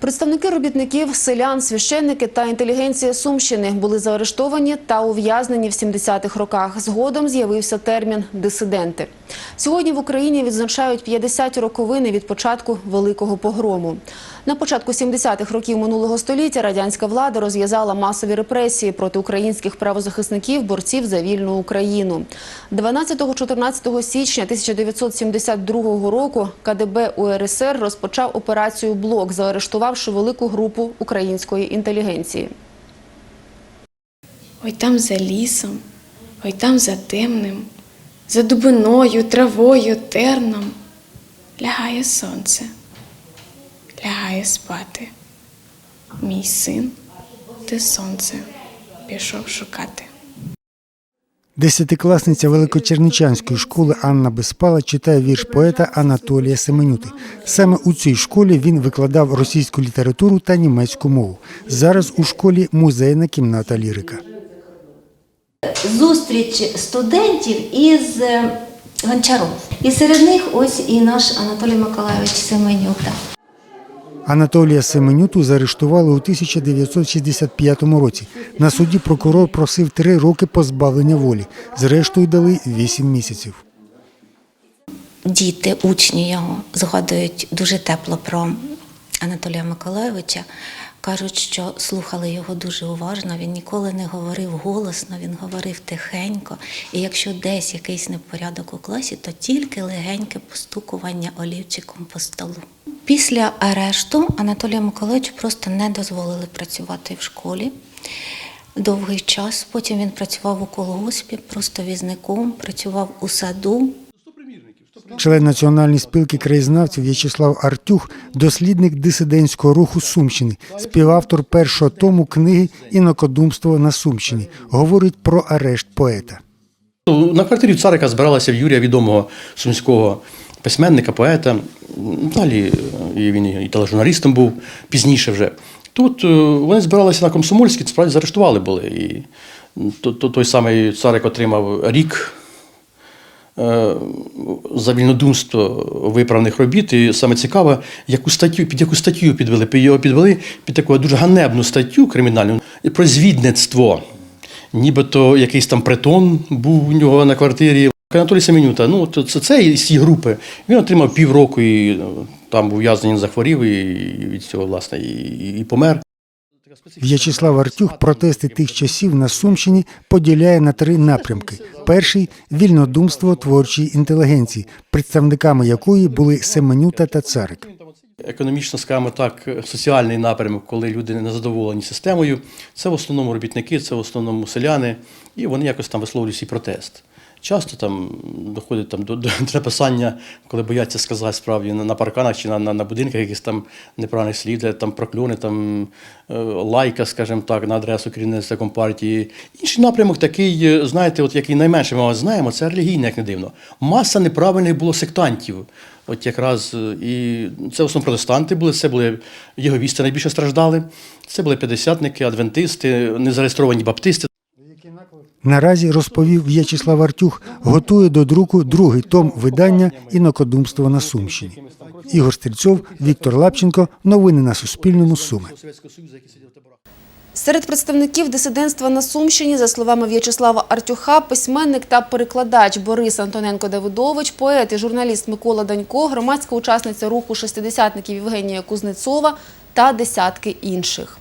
Представники робітників, селян, священники та інтелігенція Сумщини були заарештовані та ув'язнені в 70-х роках. Згодом з'явився термін дисиденти. Сьогодні в Україні відзначають 50 роковини від початку великого погрому. На початку 70-х років минулого століття радянська влада розв'язала масові репресії проти українських правозахисників, борців за вільну Україну. 12-14 січня 1972 року КДБ УРСР розпочав операцію «Блок», заарештувавши велику групу української інтелігенції. Ой там за лісом, ой там за темним, за дубиною, травою, терном лягає сонце, лягає спати. Мій син, ти сонце пішов шукати. Десятикласниця Великочерничанської школи Анна Безпала читає вірш поета Анатолія Семенюти. Саме у цій школі він викладав російську літературу та німецьку мову. Зараз у школі музейна кімната лірика. зустріч студентів із е, Гончаром. І серед них ось і наш Анатолій Миколайович Семенюк. Анатолія Семенюту заарештували у 1965 році. На суді прокурор просив три роки позбавлення волі. Зрештою дали вісім місяців. Діти, учні його згадують дуже тепло про Анатолія Миколайовича. Кажуть, що слухали його дуже уважно. Він ніколи не говорив голосно, він говорив тихенько. І якщо десь якийсь непорядок у класі, то тільки легеньке постукування олівчиком по столу. Після арешту Анатолію Миколайовичу просто не дозволили працювати в школі довгий час. Потім він працював у колгоспі, просто візником, працював у саду. Член Національної спілки краєзнавців В'ячеслав Артюх, дослідник дисидентського руху Сумщини, співавтор першого тому книги Інокодумство на Сумщині, говорить про арешт поета. На квартирі в Царика збиралася в Юрія відомого сумського письменника, поета. Далі він і тележурналістом був пізніше вже. Тут е, вони збиралися на Комсомольській, справді заарештували були. І то- то- той самий Царик отримав рік е, за вільнодумство виправних робіт. І саме цікаво, яку статтю, під яку статтю підвели. Його підвели під таку дуже ганебну статтю кримінальну про звідництво. Нібито якийсь там притон був у нього на квартирі. Анатолій Семенюта, ну це, це із цієї групи. Він отримав півроку і ну, там був ув'язнений, захворів і від цього, власне, і, і, і помер. В'ячеслав Артюх протести тих часів на Сумщині поділяє на три напрямки. Перший вільнодумство творчої інтелігенції, представниками якої були Семенюта та Царик. Економічно, скажімо так, соціальний напрямок, коли люди не задоволені системою, це в основному робітники, це в основному селяни, і вони якось там висловлюють свій протест. Часто там доходить там до, до, написання, коли бояться сказати справді на, на парканах чи на, на, на будинках якісь там неправильних слів, там прокльони, там е, лайка, скажімо так, на адресу керівництва компартії. Інший напрямок такий, е, знаєте, от який найменше ми знаємо, це релігійне, як не дивно. Маса неправильних було сектантів. От якраз е, і це в основному протестанти були, це були єговісти найбільше страждали. Це були п'ятдесятники, адвентисти, незареєстровані баптисти. Наразі розповів В'ячеслав Артюх, готує до друку другий том видання Інокодумство на Сумщині. Ігор Стрільцов, Віктор Лапченко. Новини на Суспільному. Суми. Серед представників дисидентства на Сумщині, за словами В'ячеслава Артюха, письменник та перекладач Борис Антоненко-Давидович, поет і журналіст Микола Данько, громадська учасниця руху шестидесятників Євгенія Кузнецова та десятки інших.